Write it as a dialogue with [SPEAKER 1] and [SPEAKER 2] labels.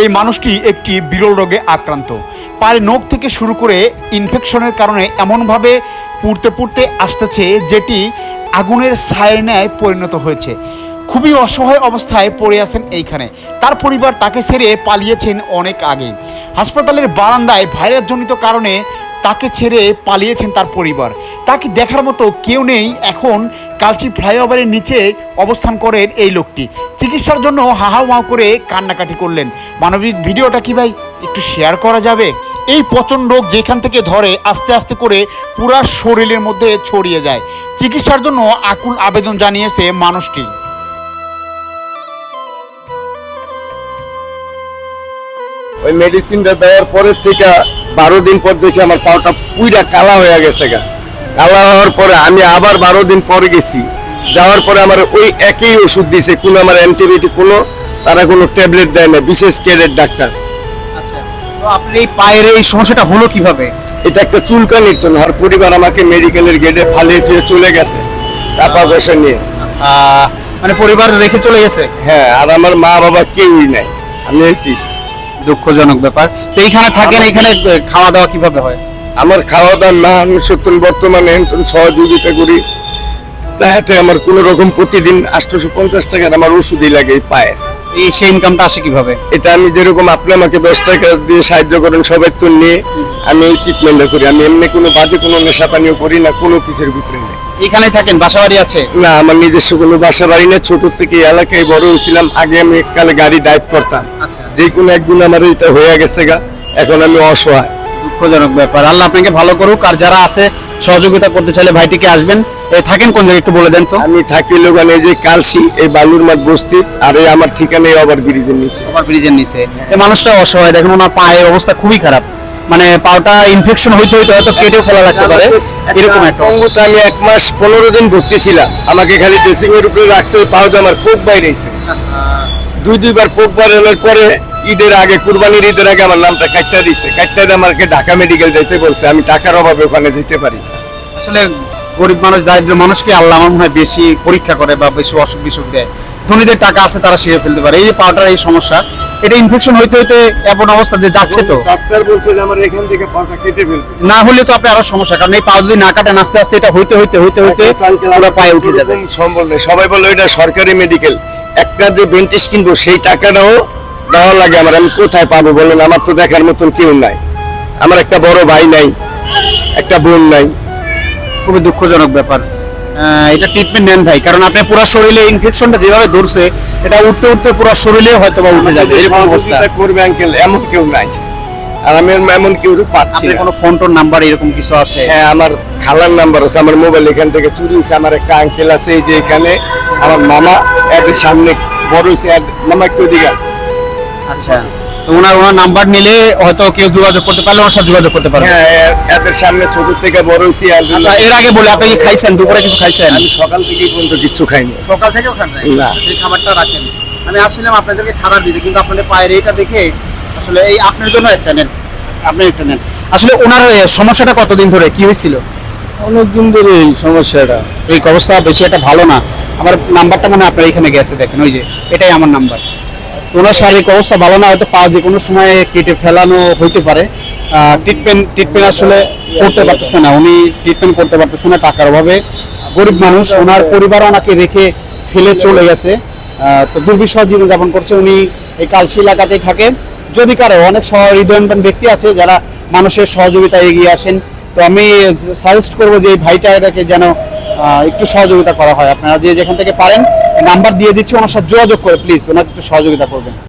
[SPEAKER 1] এই মানুষটি একটি বিরল রোগে আক্রান্ত। পায়ের নখ থেকে শুরু করে ইনফেকশনের কারণে এমনভাবে পুড়তে পুড়তে আসতেছে যেটি আগুনের ছায়ের ন্যায় পরিণত হয়েছে। খুবই অসহায় অবস্থায় পড়ে আছেন এইখানে। তার পরিবার তাকে ছেড়ে পালিয়েছেন অনেক আগে। হাসপাতালের বারান্দায় ভাইরাসজনিত কারণে তাকে ছেড়ে পালিয়েছেন তার পরিবার। তাকে দেখার মতো কেউ নেই। এখন কালচি ফ্লাইওভারের নিচে অবস্থান করেন এই লোকটি। চিকিৎসার জন্য হাহা মাও করে কান্নাকাটি করলেন। মানবিক ভিডিওটা কি ভাই? একটু শেয়ার করা যাবে? এই পচন রোগ যেখান থেকে ধরে, আস্তে আস্তে করে পুরা শরীরের মধ্যে ছড়িয়ে যায়। চিকিৎসার জন্য আকুল আবেদন জানিয়েছে মানুষটি।
[SPEAKER 2] ওই মেডিসিনটা দেওয়ার পরের থেকে বারো দিন পর দেখি আমার পাওটা পুইরা কালা হয়ে গেছে গা। কালা হওয়ার পরে আমি আবার বারো দিন পরে গেছি। যাওয়ার পরে আমার ওই একই ওষুধ দিছে কোনো আমার অ্যান্টিবায়োটিক কোনো তারা কোনো ট্যাবলেট দেয় না বিশেষ কেয়ারের ডাক্তার।
[SPEAKER 3] আচ্ছা তো আপনার এই পায়ের এই সমস্যাটা হলো কীভাবে?
[SPEAKER 2] এটা একটা চুলকানির জন্য আর পরিবার আমাকে মেডিকেলের গেটে ফালিয়ে দিয়ে চলে গেছে টাকা পয়সা নিয়ে।
[SPEAKER 3] মানে পরিবার রেখে চলে গেছে?
[SPEAKER 2] হ্যাঁ আর আমার মা বাবা কেউই নাই আমি এই
[SPEAKER 3] দুঃখজনক ব্যাপার। তো এইখানে থাকেন এখানে খাওয়া দাওয়া কীভাবে হয়?
[SPEAKER 2] আমার খাওয়া দাওয়া না আমি সত্যি বর্তমানে সহযোগিতা করি। চাহাতে আমার কোন রকম প্রতিদিন আটশোশো পঞ্চাশ টাকার আমার ওষুধই লাগে পায়ের।
[SPEAKER 3] এই সেই ইনকামটা আসে কীভাবে?
[SPEAKER 2] এটা আমি যেরকম আপনি আমাকে দশ টাকা দিয়ে সাহায্য করেন সবাই তো নিয়ে আমি এই ট্রিটমেন্টটা করি। আমি এমনি কোনো বাজে কোনো নেশা পানিও করি না কোনো কিছুর ভিতরে নেই।
[SPEAKER 3] এখানে থাকেন বাসা বাড়ি আছে?
[SPEAKER 2] না আমার নিজস্ব কোনো বাসা বাড়ি না ছোট থেকে এলাকায় বড় হয়েছিলাম। আগে আমি এককালে গাড়ি ড্রাইভ করতাম।
[SPEAKER 3] আচ্ছা।
[SPEAKER 2] যে কোনো একদিন আমার এটা হয়ে গেছে গা এখন আমি অসহায়।
[SPEAKER 3] দুঃখজনক ব্যাপার। আল্লাহ আপনাকে ভালো করুক আর যারা আছে সহযোগিতা করতে চাইলে ভাইটিকে আসবেন। থাকেন কোন জায়গায় একটু বলে দেন তো।
[SPEAKER 2] আমি থাকি লোকানে এই যে কালসি এই বালুর মাঠ বস্তি আর এই আমার ঠিকানা এই ওভার ব্রিজের নিচে।
[SPEAKER 3] ওভার ব্রিজের নিচে। এই মানুষটা অসহায় দেখেন ওনার পায়ের অবস্থা খুবই খারাপ। মানে পাওটা ইনফেকশন হইতে হইতে হয়তো কেটে ফেলা লাগতে পারে। এরকম একটা
[SPEAKER 2] পঙ্গুতে আমি এক মাস পনেরো দিন ভর্তি ছিলাম আমাকে খালি ড্রেসিং এর উপরে রাখছে পাউতে আমার পোক বাইরেছে। দুই দুইবার পোক বাইরের পরে ঈদের আগে কুরবানির ঈদের আগে আমার নামটা কাটটা দিছে। কাটটা দিয়ে আমাকে ঢাকা মেডিকেল যেতে বলছে। আমি টাকার অভাবে ওখানে যেতে পারি
[SPEAKER 3] আসলে গরিব মানুষ দারিদ্র মানুষকে আল্লাহ আমার মনে হয় বেশি পরীক্ষা করে বা বেশি অসুখ বিসুখ দেয়। ধনীদের টাকা আছে তারা সেরে ফেলতে পারে। এই যে পাওয়াটার এই সমস্যা এটা ইনফেকশন হইতে হইতে এমন অবস্থা যে যাচ্ছে তো।
[SPEAKER 2] ডাক্তার বলছে যে আমার এখান থেকে পাটা কেটে ফেলবে
[SPEAKER 3] না হলে তো আপনি আরও সমস্যা কারণ এই পা যদি না কাটেন আস্তে আস্তে এটা হইতে হইতে হইতে হইতে পুরো পায়ে উঠে যাবে।
[SPEAKER 2] সম্ভব নেই। সবাই বলল এটা সরকারি মেডিকেল একটা যে বেন্টিস কিনবো সেই টাকাটাও দেওয়া লাগে আমার। আমি কোথায় পাবো বলেন? আমার তো দেখার মতন কেউ নাই। আমার একটা বড় ভাই নাই একটা বোন নাই।
[SPEAKER 3] খুবই দুঃখজনক ব্যাপার। এটা ট্রিটমেন্ট নেন ভাই কারণ আপনার পুরো শরীরে ইনফেকশনটা যেভাবে ধরছে এটা উঠতে উঠতে পুরো শরীরে হয়তো বা উঠে যাবে এরকম অবস্থা।
[SPEAKER 2] করবে আঙ্কেল এমন কেউ নাই। আর আমি এমন কেউ পাচ্ছি না।
[SPEAKER 3] কোনো ফোন টোন নাম্বার এরকম কিছু আছে?
[SPEAKER 2] হ্যাঁ আমার খালার নাম্বার আছে আমার মোবাইল এখান থেকে চুরি হয়েছে। আমার একটা আঙ্কেল আছে এই যে এখানে আমার মামা এদের সামনে বড় হয়েছে। মামা একটু দিঘা
[SPEAKER 3] আচ্ছা। ওনার ওনার নাম্বার নিলে হয়তো কেউ যোগাযোগ করতে পারলে ওনার সাথে যোগাযোগ করতে পারবে।
[SPEAKER 2] হ্যাঁ এ- এদের সামনে ছোট থেকে বড় হয়েছি
[SPEAKER 3] আচ্ছা এর আগে বলে আপনি কি খাইছেন দুপুরে কিছু খাইছেন?
[SPEAKER 2] আমি সকাল থেকে পর্যন্ত কিচ্ছু খাইনি।
[SPEAKER 3] সকাল থেকেও খান নাই?
[SPEAKER 2] না।
[SPEAKER 3] সেই খাবারটা রাখেন। আমি আসছিলাম আপনাদেরকে খাবার দিতে কিন্তু আপনাদের পায়ের এইটা দেখে আসলে এই আপনার জন্য একটা নেন। আপনি একটা নেন। আসলে ওনার সমস্যাটা কতদিন ধরে কি হয়েছিল?
[SPEAKER 2] অনেকদিন ধরে এই সমস্যাটা।
[SPEAKER 3] এই অবস্থা বেশি একটা ভালো না। আমার নাম্বারটা মনে হয় আপনার এখানে গেছে দেখেন ওই যে এটাই আমার নাম্বার। ওনার শারীরিক অবস্থা ভালো না, হয়তো পা যে কোনো সময় কেটে ফেলানো হইতে পারে। ট্রিটমেন্ট ট্রিটমেন্ট আসলে করতে পারতেছে না। উনি ট্রিটমেন্ট করতে পারতেছে না টাকার অভাবে। গরিব মানুষ, ওনার পরিবার ওনাকে রেখে ফেলে চলে গেছে। তো দুর্বিষহ জীবনযাপন করছে উনি। এই কালসি এলাকাতেই থাকে। যদি কারও অনেক হৃদয়বান ব্যক্তি আছে যারা মানুষের সহযোগিতায় এগিয়ে আসেন, তো আমি সাজেস্ট করব যে এই ভাইটাকে যেন একটু সহযোগিতা করা হয়। আপনারা যে যেখান থেকে পারেন নাম্বার দিয়ে দিচ্ছি ওনার সাথে যোগাযোগ করে প্লিজ ওনার একটু সহযোগিতা করবেন।